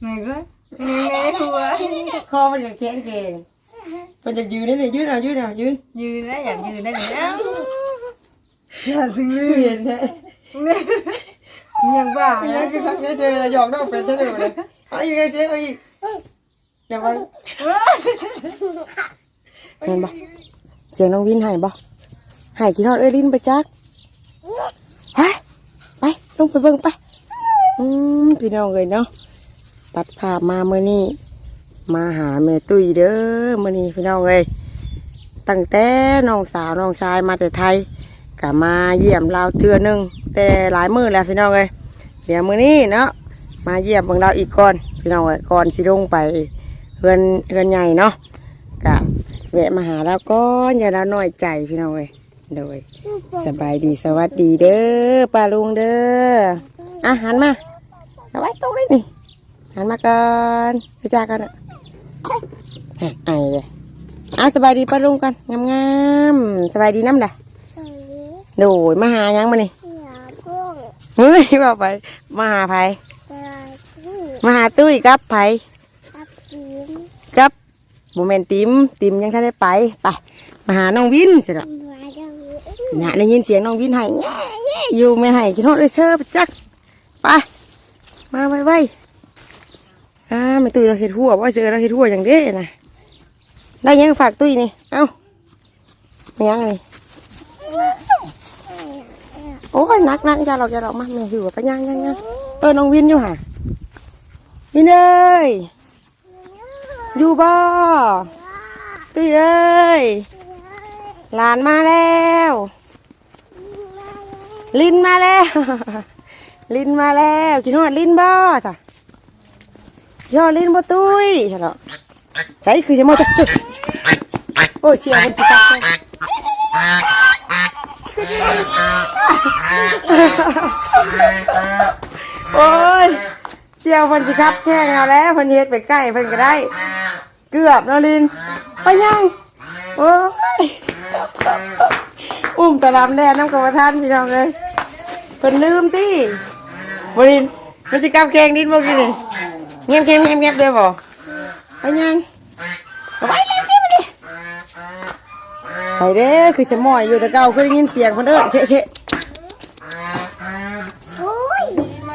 ไหนก็นี่ไงหัวคอมันจะแข็งแข็งมันจะยืนได้เลยยืนเอายืนเอายืนยืนได้อยากยืนได้เลยเอ้าอย่าซื้อเห็นแท้ยังบ้าไม่นะใช่คือครั้งนี้เจอระยองนอกเป็นเท่าเดิมเลยเอาอีกเลยเชฟเอาอีกเดี๋ยวไปเห็นปะเสียงน้องวินหายปะหายกี่ทอดเอ้ยลินไปจักไปไปลงไปเบิ่งไปอืมพี่น้องเลยเนาะ ตัดภาพมาเมื่อนี้มาหาแม่ตุ้ยเด้อเมื่อนี้พี่น้องเลยตั้งแต่น้องสาวน้องชายมาแต่ไทยก็มาเยี่ยมเราเทื่อนึงแต่หลายมือแล้วพี่น้องเลยเดี๋ยวมื้อนี้เนาะมาเยี่ยมเบิ่งเราอีกก่อนพี่น้องเอ้ยก่อนสิลงไปเฮือนเฮือนใหญ่เนาะกะแวะมาหาเราก่อนอย่าเราน้อยใจพี่น้องเอ้ยโดยสบายดีสวัสดีเด้อป้าลุงเด้ออะหันมาเอาไว้ตรงนี้นี่ หันมาก่อนไปจ้ากันอะเอ้ยไอเลยอะสบายดีป้าลุงกันงามๆสบายดีน้ำด่ะโดยมาหายังมานี่เฮ้ยบอกไปมาหาไผมาหาตุ้ยกับไผกับโมเมนติมติมยังท่านได้ไปไปมาหาน้องวินสิละน่ะได้ยินเสียงน้องวินให้แง่แง่อยู่ไม่ให้กินฮอดเลยเชอร์จักไปมาไว้ไว้ อ่าไม่ตุ้ยเราเห็ดหัวว่าเจอเราเห็ดหัวอย่างเด้นะได้ยังฝากตุ้ยนี่ เอ้าไม่ยังนี่โอ้ยนักนักจะเราจะเรามาแม่หิวไปยังยังยังเออน้องวินอยู่ห่ะวินเอ้ยอยู่บ่ตุ้ยเอ้ยหลานมาแล้ว ลินมาแล้ว ลินมาแล้วกินฮอดลินบ่จ้ะ กินฮอลินบ่ตุ้ยใช่หรอใช่คือจะมาจะโอ้เสียคนจิตตกโอ้ยเสียวเพิ่นสิครับแข่งเอาแล้วเพิ่นเฮ็ดไปใกล้เพิ่นก็ได้ เกือบเนาะลินไปยังโอ้ยอุ้มตะลำแดนน้ำกรรมฐานพี่น้องเลยเพิ่นลืมติบรินมันสิกลับแข่งดินบ่กินนี่ เงียบเงียบเงียบเงียบเด้อบ่ไปยังเอาไปเลยเงียบไปดิใส่เด้อคือสมอยอยู่แต่เก่าเคยได้ยินเสียงเพิ่นเอิ้นเสะเสะ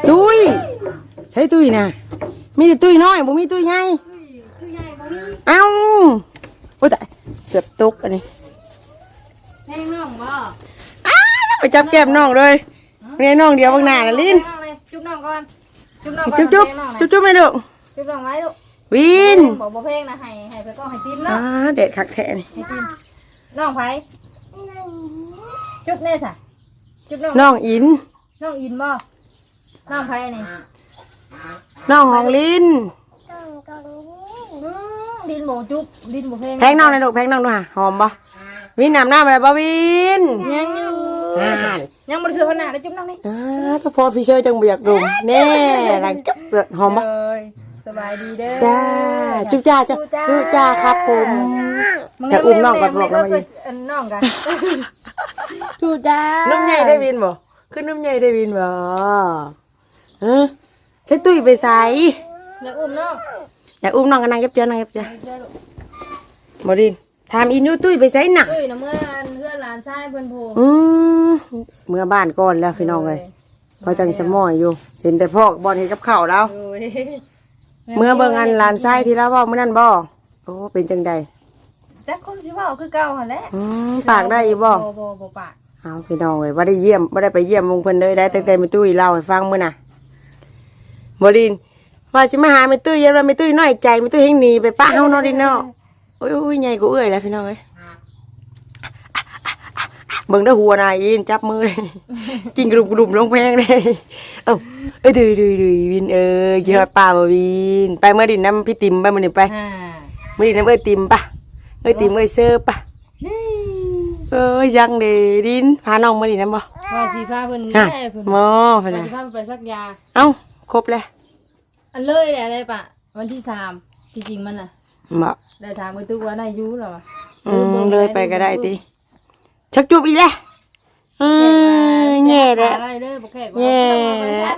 ตุ้ยใช่ตุ้ยน่ะมีแต่ตุ้ยน้อยบ่มีตุ้ยใหญ่เอ้าโอ้ยแต่เกือบตกอันนี้แห้งน้องบ่อ้าวไปจับแก้มน้องเลยเรียนน้องเดียวบางหน้าละลินน้องเลยจุ๊บน้องก่อน จุ๊บน้องก่อนจุ๊บจุ๊บให้น้องจุ๊บจุ๊บไม่ดูจุ๊บน้องไว้ลูกวินบอกบ่เพลงนะให้ให้ไปก็ให้จิ้มอ่าเนาะเด็ดคักแท้นี่ให้จิ้มน้องไผจุ๊บแน่สะจุ๊บน้องน้องอินน้องอินบ่น้องไผนี่น้องของลินอืมดินบ่จุ๊บดินบ่เพลงแพงน้องเลยลูกแพงน้องด้วยหอมปะวินน้ำหน้าอะไรปะวินยังอยู่ อ่า ยังบ่ได้ซื้อขนาดได้จุ๊บน้องนี่อ่าถ้าพอพี่เชยจังเบียากดุมแน่หลังจุ๊บเดือดหอมปะเอ้ยสบายดีเด้อจ้าจุ๊บจ้าจ้าจุ๊บจ้าครับผมแต่อุ้มน้องก่อนบอกน้องอีกเอันน้องกันจุ๊บจ้านุ่มใหญ่ได้วินบ่ขึ้นนุ่มใหญ่ได้วินบ่เออใช้ตุ้ยไปใส่อย่าอุ้มน้องอยากอุ้มน้องกันนางเย็บเจ้านางเย็บเจ้าเด้อลูก บดิน ถามอินยูตุ้ยไปใส่หนักเอ้ยนะเมื่ออันเพื่อนหลานชายเพิ่นโผล่อืมเมื่อบ้านก่อนแล้วพี่น้องเลยพอจังสมอยอยู่ เห็นแต่พ่อบอลเห็นกับข้าวแล้ว โอ้ยเมื่อเบิ่งอันหลานไส้ที่เราบอกเมื่อนั้นบ่โอ้เป็นจังใดจักคนสิเว้าคือเก่าหั่นแหละอืมปากได้อีบ่บ่บ่บ่ปากเอาพี่น้องเลยว่าได้เยี่ยมว่าได้ไปเยี่ยมวงเพิ่นเลยได้แต่แต่ไม่ตุ้ยเล่าให้ฟังมื้อน่ะบดินว่าสิมาหาไม่ตุ้ยเยันว่าไม่ตุ้ยน้อยใจไม่ตุ้ยเฮงหนีไปป้าเฮาเนาะดินเนาะโอ้ยโอ้ยใหญ่กูเอ้ยแล้วพี่น้องเอ้ยเบิ่งได้อหัวนายอินจับมือเลยกินกระดุมกระดุมลงแพงเลยเอ้าเอ้ยดุยดุยดุยวินเอ้ยยอดป่าบ่วิน ไปเมื่อดินน้ำพี่ติมไปมื้อนี้ไปอ่าเมื่อดินน้ำเอ้ยติมปะเอ้ยติมเอ้ยเซอร์ปะเอ้ยยังเดดินพาน้องมาดินน้ำบ่ว่าสิพาเพิ่นฮะแม่เพิ่นหมอเพิ่นว่าน่ะสิพาเพิ่นไปซักยา เอ้าครบแล้วอันเลยแหละอะไรปะวันที่สามจริงๆมันน่ะ บ่ได้ถามไปตู้ว่าได้อยูหรอวะอืมเลยไปก็ได้ติชักจุบอีกแล้วเออแง่แล้วอะไรเด้อบ่แขกว่าแย่ต้องมาเป็นแล้ว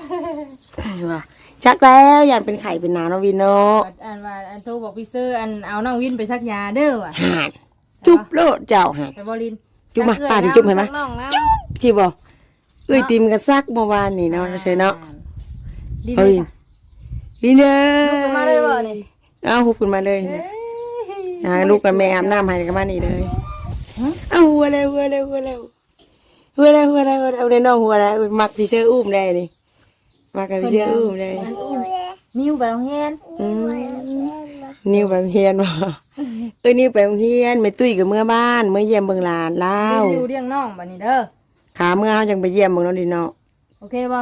ชัดว่าชักแล้วยันเป็นไข่เป็นหนาเนาะวินเนาะอันว่าอันโทรบอกพี่เซอร์อันเอาน้องวินไปซักยาเด้อว่ะหาดจุบโลดเจ้าหาดไปบรินจุ๊บมาซักป้าสิเอื้อยจุ๊บให้ไหมซักน้องแล้วจีบอเอ้ยติมกันซักเมื่อวานนี่เนาะเชยเนาะดินเอาเลยวินค่ะวินเอ้ยลุกขึ้นมาเลยบ่นี่ เอาหุบขึ้นมาเลยนะอ่าลูกกับแม่อาบน้ำให้กันมานี่เลยเอาหัวเลยหัวเลยหัวเลยหัวเลยหัวเลยหัวเลยเอาในน้องหัวเลยมักพี่เชื่ออุ้มได้นี่มักกับพี่เชื่ออุ้มได้นิ้วไปโรงเรียนอืมนิ้วไปโรงเฮียนบ่เอ้ยนิ้วไปโรงเฮียนไม่ตุ้ยกับเมื่อบ้านเมื่อเยี่ยมเบิ่งหลานเล่าเลี้ยงอยู่เลี้ยงน้องบัดนี้เด้อขาเมื่อเฮาจังไปเยี่ยมเบิ่งเนาะดิเนาะโอเคบ่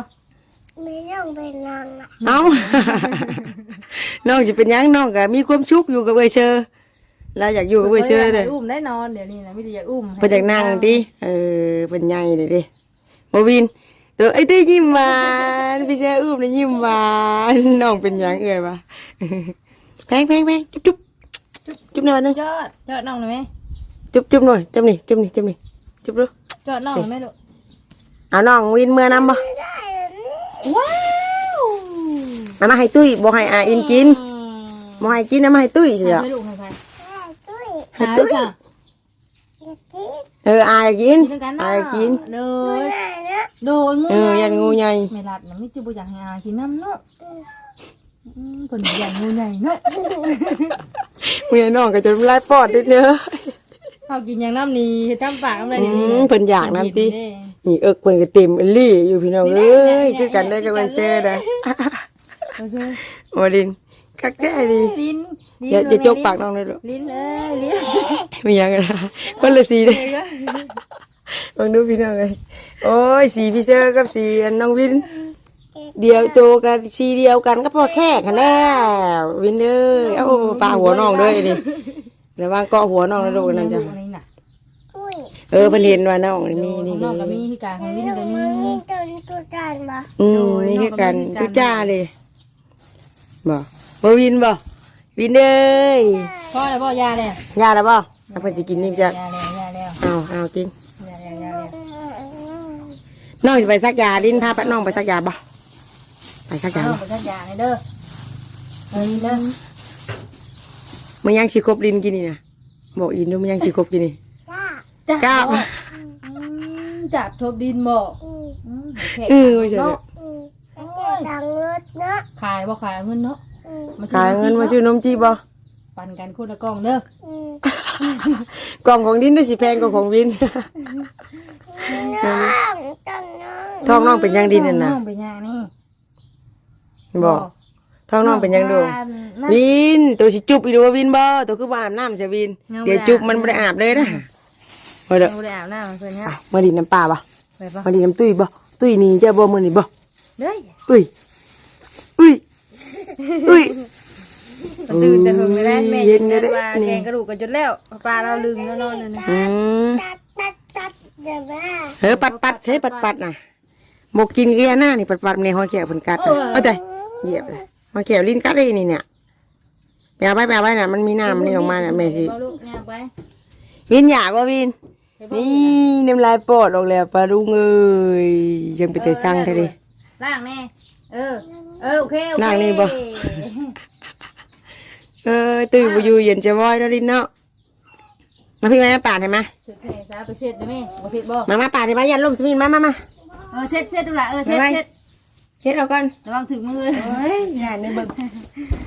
ไม่ต้องเป็นนางอะเอ้าน้องจะเป็นหยังน้องก็มีความชุกอยู่กับเอ้ยเชอเราอยากอยู่กับเอ้ยเชอเลเลยยอุ้มได้นอนเดี๋ยวนี้นะไมแต่ได้อยากอุ้มให้เพิ่นอยากนั่งดิเออเป็นใหญ่เลยดิบ่วินตัวไอ้ได้ยิ้มหวานพี่เชออุ้มได้ยิ้มหวานน้องเป็นหยังเอ้ยวะแพงแพงแพงจุ๊บจุ๊บจุ๊บหน่อยนึงจอดจอดน้องหน่อยไหมจุ๊บจุ๊บหน่อยจุ๊บนี่จุ๊บนี่จุ๊บนี่จุ๊บดูจอดน้องหน่อยไหมลูกเอาน้องวินเมื่อนำบ่ได้เลยนี่ ว้าวเอามาให้ตุ้ยบ่ให้อาอินกินบ่ให้กินเอามาให้ตุ้ยเสียให้ลูกให้ใครได้ด้วยให้ตุ้ยค่ะเด็กที่เอออากินกินด้วยกันอาเนาะกินเลไม่ยได้นะโดยงูเออยันงูใหญ่ไม่รัดนะไม่จุบุอยากให้อากินน้ำเนาะอืมเพิ่นอยากงูใหญ่เนาะเมียน้องก็จะไล่ปอดนิดเนื้อเขากินอย่างน้ำนี่เฮ็ดตามปากน้ำอะไรอืเดี๋ยวนี้มนะเพิ่นอยากน้ำติเด้ นี่เอิกเพิ่นก็เต็มอลี่อยู่พี่น้องนี่เอ้แหละยนี่แหละคือกันได้กับไอ้เซ่นะโอเคโอดินคักแท้ดีลิ้นลิ้นอย่าอย่าเลยจกปากน้องเลยลูกลิ้นเอ้ยลิ้นมีหยังกันนะคนละสีเด้เอ้ยลองดูพี่น้องเอ้ยโอ้ยสีพี่เซอร์กับสีอันน้องวิน เดียวโตกันสีเดียวกันก็พอแค่กันแล้ววินเอ้ยเอ้าปาหัวน้องเด้อนี่ระวังเกาะหัวน้องนะลูกนั่นจ้ะอันนี้น่ะอุ้ย เออเพิ่นเห็นว่าน้องนี่มีนี่น้นี่องก็มีที่กลางของลิ้นก็มีนี่ตัวนี้ตัวจานมาอืมนี่คือกันทุจ้าเลยบ่บ่วินบ่วินเอ้ยพ่อแล้วพ่อยาแล้วยาแล้วบ่เอาเพิ่นสิกินนี่จ้ะยาแล้วยาแล้วเอาเอากินยาแล้วยาแล้วน้องสิไปซักยาดินพาป้าน้องไปซักยาบ่ไปซักยาเอาบ่ไปทักยาให้เด้อเฮ้ยเด้อมันยังสิครบดินกินนี่นะบอกอินดูมันยังสิครบกินนี่ จ้าจ้าก้าวอืมจับทบดินบ่อืมอืมเออไม่ใช่เด้ออืมแล้วเจะตังเงินนะขายบ่ขายเอาเงินเนาะอืมซื้ขายเงินมาซื้อนมจีบ่ปันกันคนละกล่องเด้ออืมกล่องของดินได้สิแพงกว่าของวิน น้องต้องน้องท้องน้องเป็นยังดินนั่นน่ะองเป็นยังนี่บ่ท้องน้องเป็นยังดูนั่นวินตัวสิจุบอีดูว่าวินบ่ตัวคือบ่อาบน้ำเสียวินยังบ่เดี๋ยวได้จุบมันบ่ได้อาบเลยนะ มาเด้อยังบ่ได้อาบน้ำเพิ่นฮะอะมาดินน้ำปลาบ่ไปปะมาดินน้ำตุ้ยบ่ตุ้ยนี่จะบ่มื้อนี่บ่เด้ยอุ้ยอุ้ยอุ้ยก็ตื่นแต่เพิ่นไม่ได้แม่เย็ยินนเลยเด้อว่านี่ แกงกระดูกก็จนแล้วปลาเราลึงแล้วนอนนั่นน่ะอืมตัดตัดตัดเดี๋ยวแม่เฮ้ยปัดปัดใช้ปัดปัดน่ะหมกกินเกียหน้านี่ปัดปัดในหอยแก้วเพิ่นกัดน่ะเอาแต่เหยียบเลยหอยแก้วลิ้นกัดเลยนี่เนี่ยแปลไว้แปลไว้น่ะมันมีน้ำนี่ออกมาน่ะแม่สิเอาลูกย่างไปวินอยากว่าวิน นี่น้ำลายปอดออกแล้วปลาลุงเอ้ยยังเป็นแต่สั่งแท้ดิล่างแน่เออ เออโอเคโอเคล่างนี่บ่เออตื่นไปอยู่เย็นจะวอยแล้วดินเนาะมาพี่มาปาดให้มาถือแผลซะไปเสร็จได้ไหมบ่เสร็จบ่มามาปาดให้มายันลมสมินมามามาเออเสร็จเสร็จดูละเออเสร็จไปเสร็จเช็ดเอาก่อนระวังถึงมือเลยเฮ้ยอย่าในเบิ่ง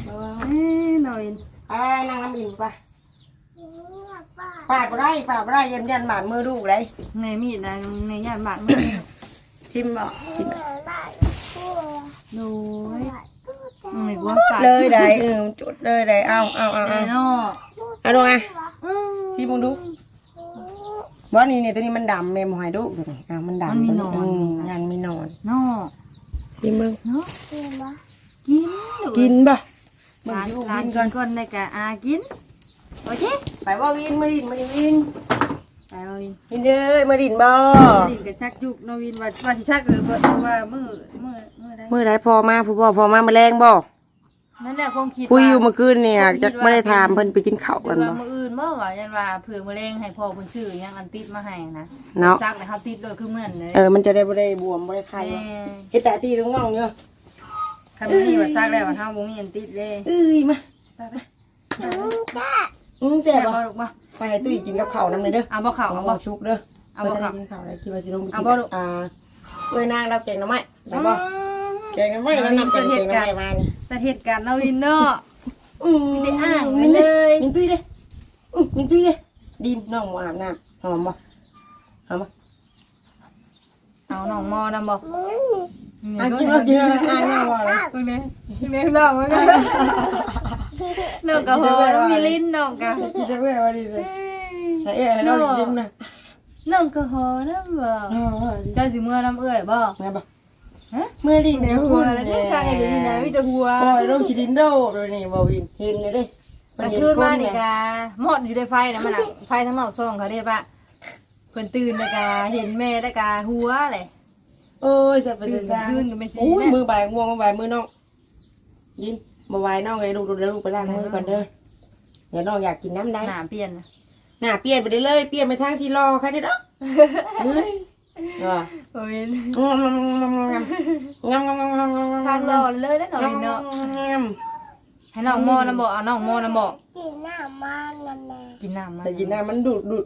เอ้ยหน่อยไปนั่งน้ำอิ่มไป ปาดบ่ได้ปาดบ่ได้ยันยันบาดมือลูกเลยในมีดนะในย่านบาดมือชิมบ่กินโดยในกว่าปาดเลยได้เออจุดเลยได้เอาเอาเอาไอ้เอาเนาะเอาลงอะอืมชิมมึงดูบ่นี่นี่ตัวนี้มันดำแม่บ่ให้ดูตัวนี้อะมันดำตัวอืมยันมีหนอนเนาะชิมมึงเนาะเดี๋ยวมากินกินบ่มึงร้านอยู่ร้าวินนกิก่อนนก่อนในกะอากิน โอเค ไปว่าวินมาดินมาดินวินไปเอาวินวินเด้อมาดินบ่ดินกับชักยุกเนาะวินว่าว่าสิชักหรือว่าว่ามือมือมือใดเมื่อไรพอมาผู้พ่อพอมาแมลงบ่นั่นแหละความคิดคุยอยู่ว่าเมื่อคืนเนี่ยจะไม่ได้ถามเพิ่นไปกินข้าวหรืกัอนว่าบ่มืออื่นเมื่อว่ายันว่าเผื่อมะเร็งให้พ่อคนซื้อหยังอันติดมาให้นะเนาะซักเลยครับติดโดยคือเหมือนเลยเออมันจะได้บ่ได้บวมบ่ได้ไข้แม่เฮ็ดแต่ตีลงง่องเนาะขคันบ่มีว่าซักแล้วว่าเฮาบ่มีอันติดเลยเอ้ยมาไปไปน้ องจ้าอืมแซ่บบ่บ่ลูกบ่ ไปให้ตุ้ยกินกับข้าวน้ำเลยเด้อเอาบ่เข้าเอาเอาบ่บ่ชุกเด้อเอาบ่เข้าไปกินข้าวอะไรคิดว่าสิลงไปกิเอานบ่ลูก อ่าเอ้ยนางเราแกงหน้ำไม้ได้บ่แกงหน้ำไม้แล้วนำแกงแกงหน้ำไม้มานี่สถิตการณ์เนาะวินเนาะ อืมมีแต่อ่างไว้เลย มินตุ้ยเด้อืมมินตุ้ยเด้ดีมน้องบ่อาบน้ำหอมบ่หอมบ่เอาน้องมอนำบ่มึงอะกินเอากินเอาอ่านน้องบ่เลยตรงนี้ตรงนี้เล่ามันก็น้ องก็พอมีลิ้นน้องก็กินได้เว้ยว่าดีเลยให้เอ้ยให้น้องชิมนะน้องก็พอนํบ่อ๋อดีเจ้าสิเมื่อน้ำเอื้อยบ่ไงบ่ฮะเมื่อดีเดี๋เนี่ยยวหัคุวณอะไรที่ข้างไอ้เดี๋ยวนี้นะมีแต่หัวโอ้ยน้องกินดินโดโดยนี่บ่วินเห็นเลยเด้กลางคืนมานี่กะหมดอยู่ในไฟนะมันน่ะไฟทั้งนอกซ่องเขาเรียกว่าเพิ่นตื่นแล้วกะเห็นแม่แล้วกะหัวแหละโอ้ยจะเป็นจะซ่าขึ้นกันเป็นสีโอ้ยนะมือบ่ายง่วงมาบ่ายมือน้องยิน มาบ่ายน้องไงลูกเดี๋ยวลูกไปล้างมือก่อนเด้อเดี๋ยวน้องอยากกินน้ำได้หน้าเปลี่ยนนะหน้าเปลี่ยนไปได้เลยเปลี่ยนไปทางที่รอใครได้ดอกเฮ้ยว่าโอ้ยงำงำงำงำงำงำงำทางรอเลยได้หน่อยเนาะงให้น้องโมนะบอกเอาน้องโมนะบอกกินหน้ามันนั่นแหละกินน้ำำมาแต่กินน้ำมันดูดดูด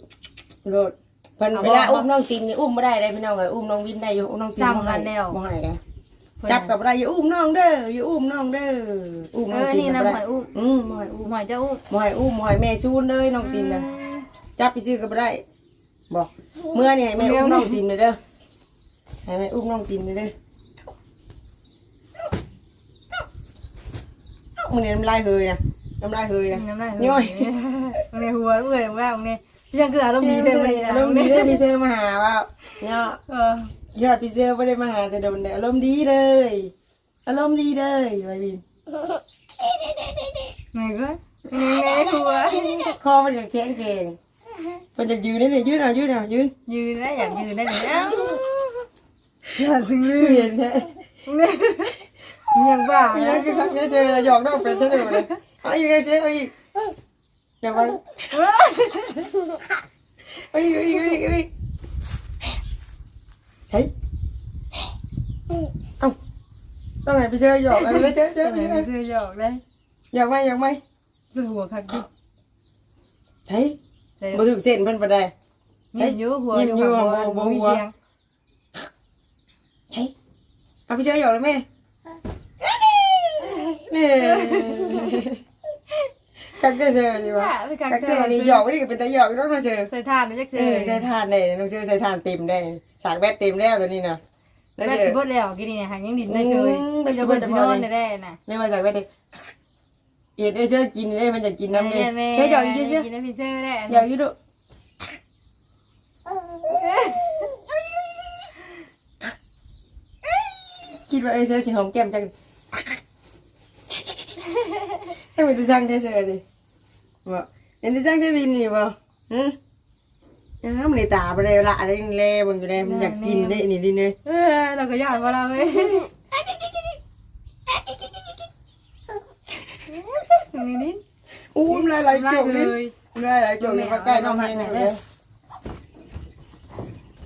ดูดเพิ่นเอาเวบ่ลาอุ้มน้องติมนี่อุ้มไม่ได้เลยพี่น้องเลยอุ้มน้องวินได้อยู่อุ้มน้องติมจำกันแล้วบ่ให้เลย จับกับอะไรอย่าอุ้มน้องเด้ออย่าอุ้มน้องเด้ออุ้มเอน้องอติมนี่นะบ่หได้อยอุ้มอืมบ่ให้อุ้มหอยเจ้าอุ้มบ่ให้อุ้มบ่ให้แม่ซูนเลยน้องติมนะจับไปซื้อกับได้บอกเมื่อนี่ให้แม่อุ้มน้องติมเลยเด้อให้แม่อุ้มน้องติมเลยเด้อมึงเนี่ยน้ำลายเฮยนะน้ำลายเฮยนะน้ำลายย่อย ตรงนี้หัวเอื้อยว่าตรงนี้พี่ยังเกลืออารมณ์ดีเต็มเลยนะอารมณ์ดีได้พี่เซอร์มาหาว่าเนาะเออ ยอดพี่เซอร์ไม่ได้มาหาแต่โดนแต่อารมณ์ดีเลย อารมณ์ดีเลยไวบินไงก็ไงหัวคอมันจะแข็งแข็งมันจะยืนได้เลยยืนเอายืนเอายืนยืนได้อยากยืนได้เลยเอ้าอย่าซึ้งลืเห็นแท้ยังบ้ายังคือครั้งนี้เซอร์เราหยอกน้องเป็นเท่าเดิมเลยเอาอีกเซอร์เอาอีกเดี๋ยวไปเอาอีกเอาอีกเอาอีก ใช่เอ้ต้องไหนไปเจอหยอกอะไรไปเจอเจอไปเจอคือหยอกได้อยากไหมอยากไหมสู้หัวคักดิใช่ใช่บ่ถึงเส้นเพิ่นบ่ได้ยินอยู่หัวอยู่หัวบ่มีใช่เอาไปเจอหยอกเลยไหม กักเตอร์เชยดีวะไปกักเตอร์นี่หยอกนี่ก็เป็นตาหยอกรถมาเชยใส่ทานไม่จักเสืเออใส่ทานได้น้องเชยใส่ทานเต็มได้สากแบตเต็มแล้วตัวนี้นะแล้วแม่เชสิยบดแล้วกินนี่หางยังดินได้เลยอืมมันจะแม่เบิดเบิสิดนอนได้น่ะไม่มาจากแบตเต็มเอ็ดเชยกินได้มันจะกินน้ำเลยแม่เชยหยอกอยู่เชยกินได้พิเศษได้หยอกอยู่ดูคิดว่าเอเชยสิหอมแก้มจังให้มันจะสร้างได้เสียดิ บ่เห็นจะสร้างได้บินนี่บ่ฮะอ้าวมันในตาไปเลยละอะไรนี่แลเบิ่งอยู่ได้มันอยากกินได้นี่ดิเนยเออเราก็อยากว่าเราเว้ยนี่นี่อู้มนหลายๆมาจกเลนี่ยมันหลายๆจกนี่มาใกล้น้องให้หน่อยเด้อ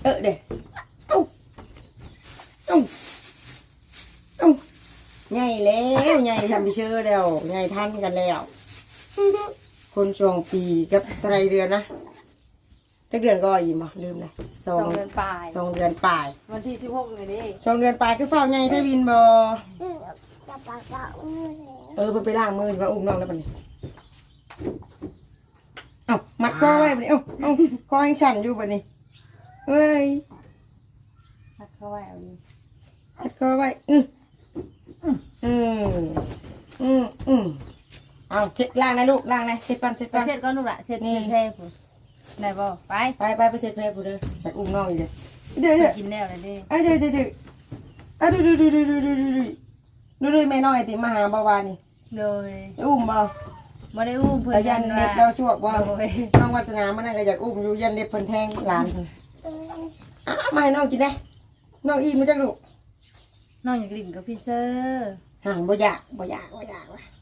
เออเด้เอ้าเอ้าเอ้าใหญ่แล้วใหญ่ทำไปเชื่อแล้วใหญ่ทันกันแล้ว คนช่วงปีกับไตรเดือนนะตั้งเดือนก็อีกบ่ลืมนะสสอองงเดือนปลาย สองเดือนปลายวันที่สิบหกเลยดิสองเดือนปลายคือเฝ้าไงถ้าวินบอปะปะปะอุ้ยเออเพิ่นไปล้างมือมาอุ้มน้องแล้วปะนี่เอ้ามัดคอไว้ปะนี่เอ้าเอ้าคอยังสั่นอยู่ปะนี่เฮ้ยพักเข้าไว้เอาดิมัดคอไว้อืมอืมอืมอืม เอาเช็ดล้างนะลูกล้างนะเช็ดก่อนเช็ดไปก่อน เสร็จก็นู่นละเสร็จนี่ เสร็จแพ้ผมได้บ่ไปไปไปไปเช็ดแผลผู้เด้อไปอุ้มน้องอีกเด้อเดี๋ยวเดี๋ยวกินแล้วเลยดิเอ้ยเดี๋ยวเดี๋ยวเดี๋ยวเอ้ยดูดูดูดูดูดูดูดูดูดูแม่น้อยติมาหาบ่าวานี่โดยอุ้มบ่บ่ได้อุ้มเพิ่นแล้วยันเล็บเราช่วงว่าโดยน้องวัฒนามันนั่นก็อยากอุ้มอยู่ยันเล็บเพิ่นแทงหลานเพิ่นอ้าวมาให้น้องกินได้น้องอีมาจักลูกน้องอยากดิ่งกับพี่เซอร์ห่างบ่อยากบ่อยากบ่อยากว่ะบ่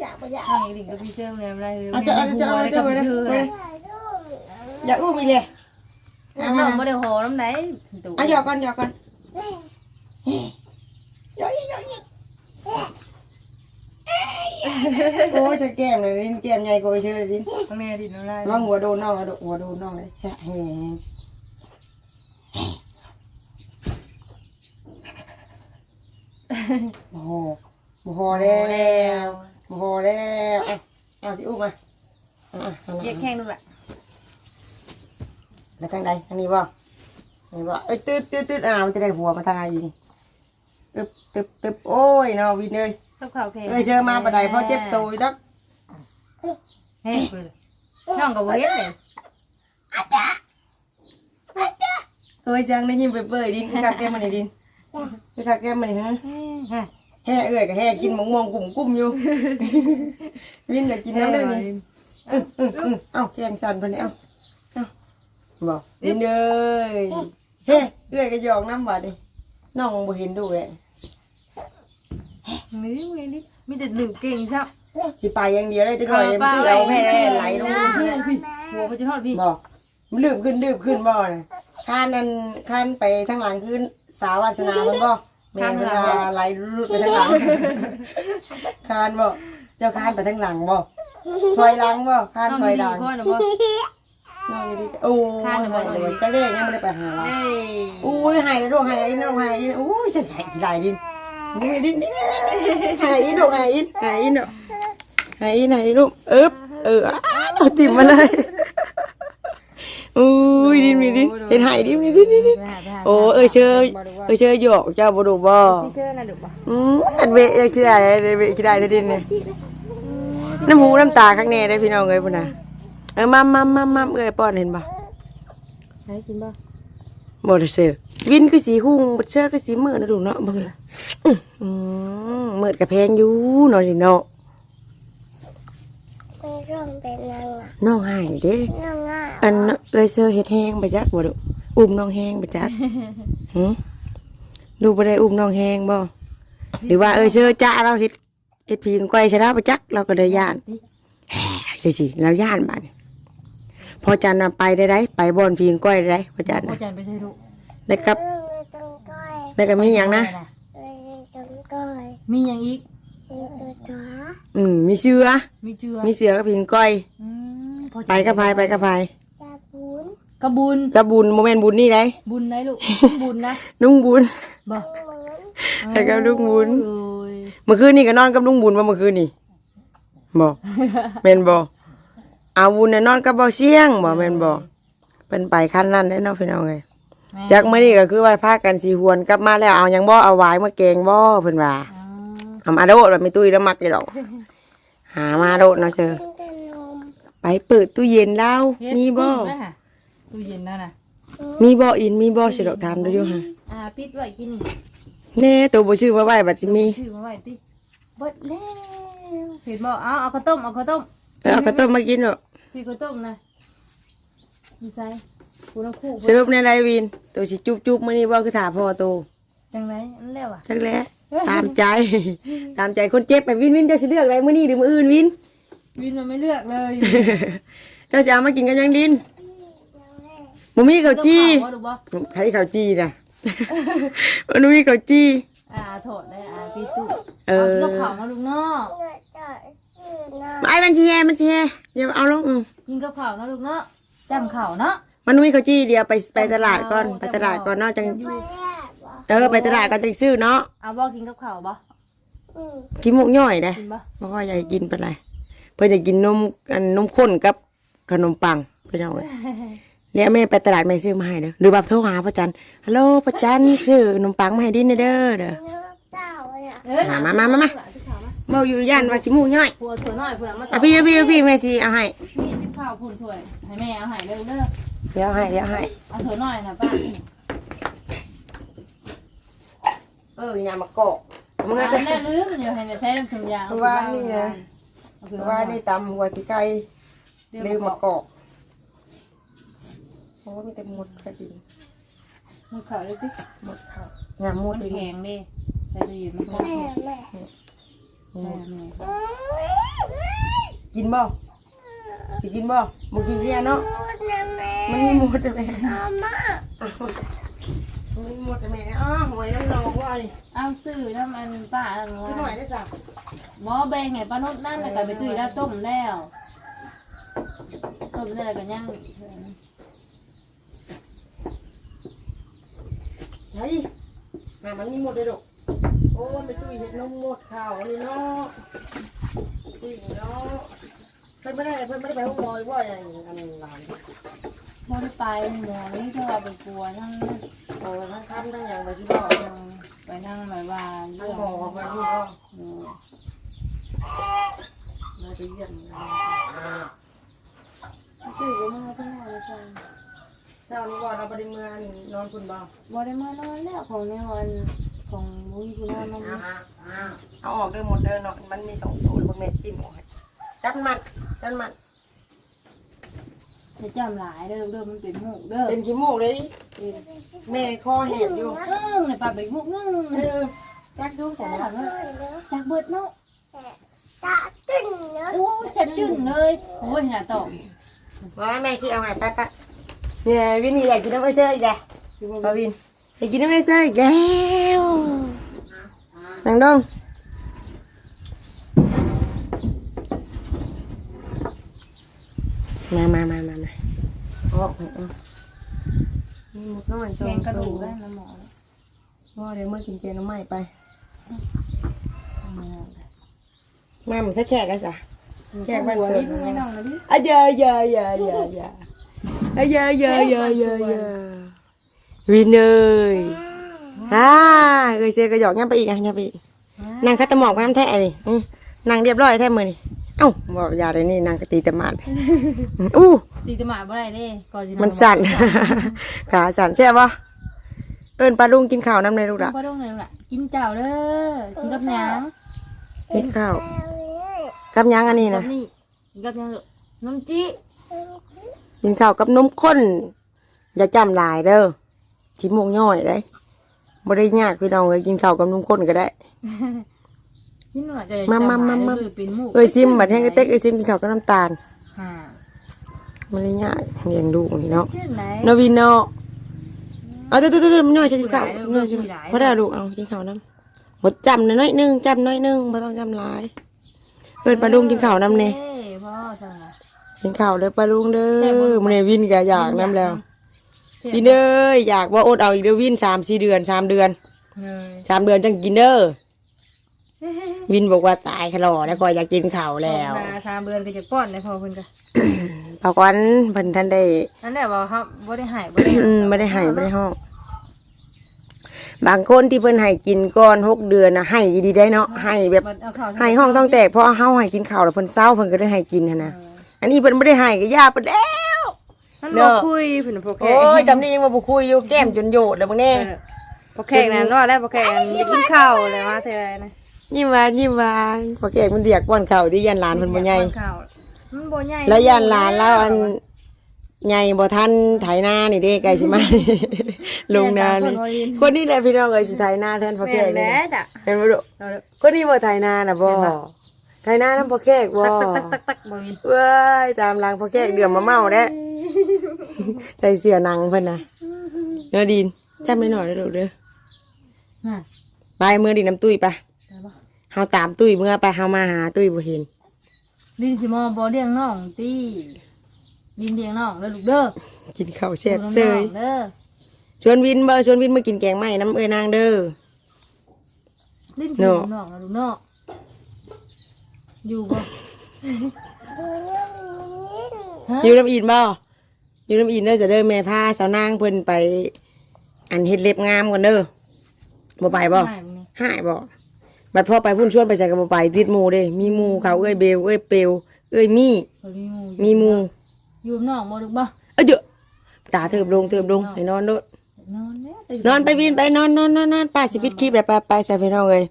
อยากไปอยาก Thằng đỉnh cái bì trêu này hôm nay À, cho- cho- cho- cho- cho- cho- cho- อยากอุ้มอีเลย Nó mà mới đều hồ lắm đấy อ่ะหยอกก่อนหยอกก่อนเฮ้ยหยอกอีกหยอกอีกโอ้ยใส่แก้มเลยดินแก้มใหญ่กว่าเชื่อเลยดิน Con nghe đỉnh nó lai ระวังหัวโดนน่องอะหัวโดนน่องเลยแฉะแหงโอ้โหโอ้โหแล้ว Hồ โอ้โหแล้วเอาเอาสิอุ้มมาเอาเอาเอาเย็กแข้งดูละแล้วทางใดทางนี้บ่ทางนี้บ่เอ้ยตืดตืดตืดอ่ามันจะได้หัวมาทางไหนยิงตึบตึบตึบโอ้ยเนาะวินเลยกับข่าวแข็งเอ้ยเชื่อมาบันไดเพราะเจ็บตัวอีกดักเฮ้ยไปเลยน้องกับเว้ยเลยเอ้ยจังได้ยินไปเปื่อยดินคือคักแก้มมันนี่ดินคือคักแก้มมันนี่ฮะฮะ แห่เอ้ยก็แห่กินหมงมองกุ่มกุ้มอยู่ วินอยากกินน้ำเลยนี่อื้ออื้ออื้อเอ้าแกงสั่นเพิ่นนี่เอ้าเอ้าบอกวินเอ้ยเฮ้เอ้ยก็หยอกน้ำบาดนี่น้องบ่เห็นดูแหละมีมีนี่มีแต่ดื่มเก่งใช่ สิไปอย่างเดียวเลยจะหน่อยมันคือเอาแม่ได้ไหลลงพื้นพี่หัวไปจนทอดพี่บอกมันลืบขึ้นลืบขึ้นบ่น่ะข้านนั่นข้านไปทางหลังขึ้นสาวาสนามันบ่ แม่เวลาไหลรุดไปทางหลังข้านบ่เจ้าข้านไปทางหลังบ่ถอยหลังบ่ข้านน้องถอยดีหลังพ่อหนูบ่น้องอยู่ดีโอ้ข้านน่ะบ่ยเดี๋ยวจะเล่ยังไม่ได้ไปหาเราเอ้ยอู้ยหายแล้วดอกหายอินดอกหายอินอู้ยฉันหายกี่ไรดินนี่ดินดินหายอินดอกหายอินหายอินดอกหายอินหายอินลูกเอ๊บเอออ้าตัวติ่มมาเลย อุ้ยดินมีดินเห็นหายดินมีดินดินดินโอ้เอ้ยเชยเอ้ยเชยหยอกเจ้าบ่ดูบ่เชื่อนะดุบ่อืมสันเวะคิดได้เลยเวะคิดได้ได้ดินเนี่ยน้ำหูน้ำตาข้างในได้พี่น้องเอ้ยพุ่นน่ะเออมัมมัมมัมมัมเอ้ยป้อนเห็นบ่ให้กินบ่บ่ได้เสือวินคือสีหุ่งบัดเสื้อคือสีมืดนะดูเนาะเบิ่งล่ะอื้ออืมมืดกับแพงอยู่เนาะนี่เนาะไม่ร่องเป็นนางอะ น้องหายเด้นางอะอันน่ะเลยเสื้อเฮ็ดแห้งไปจักบ่ดูอุ้มน้องแห้งไปจักหึดูบ่ได้อุ้มน้องแห้งบ่หรือว่าเอ้ยเสื้อจ้าเราเฮ็ดเฮ็ดผีก้อยชนะไปจักเราก็ได้ย่านใช่สิเราย่านบาดนี้พอจันน่ะไปได้ไดไปบ่อนผีก้อยได้ไดพอจันพ่อน่ะจันไปใส่ถุแล้วกับเรื่องเลยตรงก้อยแล้วก็มีหยังนะเลยตรงก้อยมีอย่างอีกมีตัวจ๋าอืมมีเสือมีเจือมีเสือกับผีก้อยอืม พ่อจันไปกับพายไปกับพายจาบุญกระบุญกับบุญโมเมนต์บุญนี่ไดบุญไหนลูกบุญนะนุ่งบุญ บ่เหมือนไปกับลุงบุญ โอ้ยเมื่อคืนนี่ก็นอนกับลุงบุญว่าเมื่อคืนนี่บ่ แม่นบ่อาวุธน่ะนอนกับบ่เสียงบ่แม่นบ่เป็นไปขั้นนั้นได้เนาะพี่น้องเอ้ยแม่จากมื้อนี้ก็คือว่าพากันสิหวนกลับมาแล้วเอาหยังบ่เอาหวายมาแกงบ่เพิ่นว่าอ๋อเอามาโดดแบบไม่ตุ้ยแล้วมักอยู่ดอก หามาโดดเนาะเชอกินแต่นม ไปเปิดตู้เย็นแล้วเฮ็ดมีบ่ปิ้งนะฮะตู้เย็นนั่นน่ะมีบ่อินมีบ่สิดอกถามดูอยู่ฮะอ่าปิดไว้กินนี่แน่ตัวบ่ชื่อว่าไว้บัดสิมีชื่อมาไว้ติเบิดแล้วเห็นบ่เอาเอาข้าวต้มเอาข้าวต้มเออเอาข้าวต้มมากินเนาะพี่ข้าวต้มนะดีใจคุณน้ำคู่สรุปในไรวิน ตัวสิจุบจุบมื้อนี้บ่คือถาพ่อโตจังไรอันแล้วอะ จักแล้ตามใจ ตามใจคนเจ็บไปวินวินเจ้าสิเลือกอะไรมื้อนี้หรือมื้ออื่นวิน วินมันไม่เลือกเลยเจ้าสิเอามากินกับหยังดินพี่ยังแม่บ่มีข้าวจี้ก็เผาว่าดูบ่ใครข้าวจี้น่ะมันบ่มีข้าวจี้อ่าโถดเลยอ่าพี่ตู้เออากับข้าวมาลูกเนาะเกิดจากชื่อนาไอ้มันสิแย่มันสิแย่อย่าเอาลงอืมกินกับข้าวนะลูกเนาะจำข้าวเนาะมันมีข้าวจี้เดียวไปไปตลาดก่อนไปตลาดก่อนเนาะจังไม่แย่บ่เออไปตลาดก่อนจังซื้อเนาะเอาบ่กินกับข้าวบ่อืมกินหมกย่อยเด้กินบ่บ่ค่อยอยากกินปานใดเพิ่นจะกินนมอันนมข้นกับขนมปังพี่น้องเอ้ยเนี่ยแม่ไปตลาดแม่ซื้อมาให้เด้อหรือว่าโทรหาพ่อจันฮัลโหลพ่อจันซื้อขนมปังมาให้ดินเด้อเด้อเนื้อเต้าเนี่ยเอ้ยมามามามามาเมาอยู่ย่านว่าสิหมูย่อยผัวถั่วน้อยผัวมาต่อะพี่เอาพี่เอาพี่แม่สิเอาให้นี่ที่ข้าวผุนถ้วยให้แม่เอาให้เร็วเด้อเดี๋ยวให้เดี๋ยวให้เอาถั่วน้อยนะป้าเอออย่ามากอกมึงอ่าเด้อแน่ลืมเดี๋ยวให้ใช้น้ำถุงยางว่านี่นะ เอาขึ้นว่ามานี่ตำหัวสิไก่เดี๋ยวลืมบมาอกกอกเพราะว่ามีแต่หมดกระดิ่งมือข้าวเลยสิหมดข้าวงามหมดมันเลยแข็งดิใส่ตู้เย็นมันแข็งแม่แม่ใช่แม่กินบ่สิกินบ่บ่กินเพียเนาะพูดนะแม่มันมีหมดเลยอาม่าโอ้ มันหมดแต่แม่อ้อหอยน้ำนองว่านี่เอาซื้อน้ำมันป้าอันขึ้นหน่อยว่าได้จ้ะหมอแบ่งให้ป้านดนั่นแล้วก็ไปซื้อแล้วต้มแล้วต้มแล้วก็ย่างไอ้หามันมีหมดเลยดอกโอ้ยไปตุ้ยเห็ดนมหมดข้าวอันนี้เนาะตุ้ยเนาะเพิ่นไม่ได้เพิ่นไม่ได้ไปห้องมอยว่าอย่างอันหลาน บ่ได้ไปหมอนี่เธอเอาไปกลัวนั่งเออทั้งทำทั้งอย่างไปที่บ่อไปนั่งแบบว่าทั้เรื่องงบ่อไปที่บ่อเออมาไปเยี่ยมซื้อก็มาทั้งหมดเลยจ้ะเช้านี้บ่เราไปเมืองนอนคุณบ่บ่ได้มานอนแล้วของในวันของมุ้ยคุณนอนมันเอาออกเด้อหมดเด้อเนาะมันมีสองตัวพวกแม่จิ้มออกให้จัดมันจัดมัน จะจำหลายเด้อเด้อมันเป็นหมูกเด้อเป็นขี้มูกเลยแม่คอแหบอยู่งึ้งในปากเป็นหมูกงึ้งเออจักดูใส่ถาแล้วมว่าจากเบิดเนาะตาตึ้งเนาะโอ้จะจึ้งเลยโอ้ยน่าตอบว่าแม่ที่เอาไงไปปะเนี่ยวินนี่อยากกินน้ำไอเซ่อีกแกปาวินอยากกินน้ำไอเซ่อีกแล้วนังดงมามามามา มาออกไปเอานี่หมดน้อยสอแกงงกระดูกตัวได้น้ำหมอว่าเดี๋ยวเมื่อกินแกงน้ำไหม้ไปมามันสักแขกกันจ้ะแกงบ้านหัวเชิญนี่ไม่น้องนะดิอะเยอะเยอะเยอะเยอะเยอะอะเยอะเยอะเยอะเยอะเยอะวินเนยอ่าเอ้ยเซก็หยอกย่ำไปอีกอะย่ำไปอีกนางคัตตะหมอกน้ำแท้นี่อืมนางเรียบร้อยแท้มือนี่ เอ้าบอกอยาเลยนี่นางกะตีตะหมาดอู้ตีตะหมาบ่ได้เด้ก่อนสิมันสั่น ขาสั่นใช่ปะเอิญปลาลุงกินข้าวน้ำในลูกละละบ่ต้องเลยล่ะกินเจ้าเด้อกินกับหยังกินข้าวเอาเลยกับหยังอันนี้กันะบนี่กินกับหยังลูกน้ำจี้กินข้าวกับนมข้นอย่าจำหลายเด้อขี้โมงย่อยได้บ่ได้ยากพี่น้องเลยกินข้าวกับนมข้นก็ได้ กินหน่อยจะมามามามาจะหยเป็นหมูเอ้ยซิมบัดแห้งกระเต็กเอ้ยซิมกินข้าวกับน้ำตาลฮ่ามันเลยยากเลี้ยงดูนี่เนาะชื่อไหนโนวินเนาะเอาเดี๋ยวเดี๋ยวเดี๋ยวมันย่อยใช่กินข้าวหลายเด้อย่อยใช่หลายพอได้ลูกเอากินข้าวน้ำหมดจำหน่อยๆนึงจำหน่อยนึงไม่ต้องจำหลายเอิญปลาลุงกินข้าวน้ำเนี่ยอ้พ่อสั่งอะกินข้าวเด้อปลาลุงเด้แซ่บบ่อมันเนี่ยวินก็อยากน้ำแล้วเจ็บวินเด้ออยากว่าอดเอาอีกเด้อวินสามสี่เดือนสามเดือนเลยสามเดือนจังกินเด้อ วินบอกว่าตายขลอแล้วก็อยากกินข้าวแล้วมาสามเดือนก็จะป้อนเลยพอเพิ่นก็ปากวันเพิ่นท่านได้นั่นแหละว่าครับบ่ได้ใหายบ่ได้หยังอืมไม่ได้ให้ไม่ได้ห้อง บางคนที่เพิ่นให้กินก่อนหกเดือนนะให้ดีได้เนาะให้แบบเอาข้าวให้ห้องต้องแตกเพราะเฮาให้กินข้าวแล้วเพิ่นเศร้าเพิ่นก็ได้ให้กินหั้นนะอันนี้เพิ่นไม่ได้ให้ก็ยาเพิ่นแล้วมันเด้บ่อคุยเพิ่นบ่แขโอ้ยจำนี้ยังมาบุคุยอยู่แก้มจนโยดแล้วบางแน่บ่แขกนั่นว่าแล้วบ่แขกจะกินข้าวแล้วว่าเท่าไหร่นะ ยิ้มหวานยิ้มหวานพอแกกมันเดียกป้อนข้าวที่ยันหลานเพิ่นบ่ใหญ่ข้าวมันบ่ใหญ่แล้วยันหลานแล้วอันใหญ่บ่ทันไถนานี่เด้ไกลสิมาลงนานี่คนนี้แหละพี่น้องเอ้ยสิไถนาแทนพ่อแกแม่กแล้นี่วจ้ะเห็นบ่ลูกเอาเด้อคนนี้บ่ไถนาน่ะบ่เห็นปะไถนานํพ่อแกกบ่ตักตักตักตักบ่มีเว้ยตามหลังพ่อแกกเดือมมาเมาเด้ใส่เสื้อหนังเพิ่นน่ะเนาะดินจำไว้หน่อยเด้อลูกเด้อน่ะไปเมื่อดินน้ำตุ้ยไปได้บ่ เฮาตามตุ้ยเมื่อไปเฮามาหาตุ้ยบ่เห็น ลินสิมอบ่เลี้ยงน้องติลินเลี้ยงน้องเด้อลูกเด้อกินข้าวแซ่บดูเซน้องยเด้อชวนวินบ่ชวนวินมากินแกงไหม้น้ำเอ้ยนางเด้อ ลินสิเนาะดูน้องนะลูกเนาะอยู่บ่ดูเรื่องนี้ฮะอยู่น้ำอินบ่อยู่น้ำอินเด้อจะเด้อแม่พาสาวนางเพิ่นไป อันเฮ็ดเล็บงามก่อนเด้อบ่ไปบ่หายมึงนี่หายบ่ บัดพ่อไปพุ่นชวนไปใส่กับบ่ไปติดหมู่เด้ มีหมู่เขาเอ้ยเบลเอ้ยเปลวเอ้ยมี่บ่มีหมู่มีหมู่อยู่กับน้องบ่ลูกบ่เอ้ยเด้อตาเถิบลงเถิบลงให้นอนโดดนอนแล้วแต่นอนไปวินไปนอนนอนนอนนอนป้าสิปิดคลิปแล้วไปไปใส่พี่น้องเอ้ย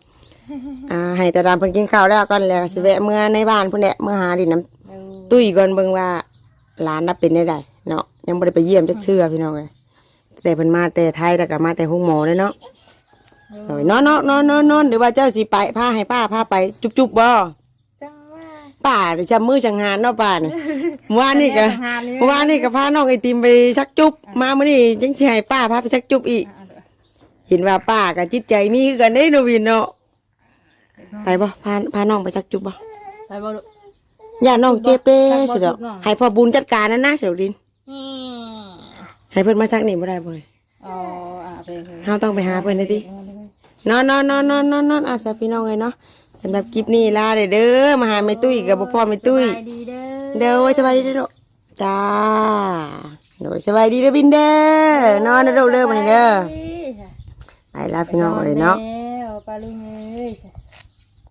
อ่าให้แต่ดามเพิ่นกินข้าวแล้วก่อนแล้วสิแวะเมื่อในบ้านพุ่นแหละเมื่อหาดินน้ำเออตุ้ยก่อนเบิ่งว่าหลานนับเป็นได้ไดเนาะยังบ่ได้ไปเยี่ยมจักเทื่อพี่น้องเอ้ยแต่เพิ่นมาแต่ไทยแล้วก็มาแต่ห้องหมอเลยเนาะ โอ้ยนอนนอนนอนนอนนอนเดี๋ยวว่าเจ้าสิไปพาให้ป้าพาไป จุบจุบบ่จังว่าป้าเดี๋ยวจำมือสังหารเนาะป้านี่เมื่อวานนี่ก็สังหารนี่เมื่อวานนี่ก็พาน้องไอติมไปชักจุบมามื้อนี้ยังสิให้ป้าพาไปชักจุบอีกอะเด้อเห็นว่าป้ากับจิตใจมีคือกันได้โนวินเนาะไปบ่พาพาน้องไปจักจุบบ่ไปบ่ลูกอย่าน้องเจ็บเด้ไปบ่สิดอกจุบน้องให้พ่อบุญจัดการนั่นนะสิดอกดินอืมให้เพิ่นมาซักนี่บ่ได้บ่เอ้ยอ๋ออะไปเลยเฮาต้องไปหาเพิ่นได้ติ นอนนอนนอนนอนนอนนอนอาสาพี่น้องเอ้ยเนาะสำหรับคลิปนี้ลาเด้อเด้อมาหาแม่ตุ้ยกับบ่พ่อแม่ตุ้ยสบายดีเด้อเด้อสบายดีเด้อลูกจ้าโดยสบายดีเด้อบินเด้อนอนเด้อลูกเด้อบัดนี้เด้อไปลาพี่น้องเอ้ยเนาะแล้วปลาลุงเ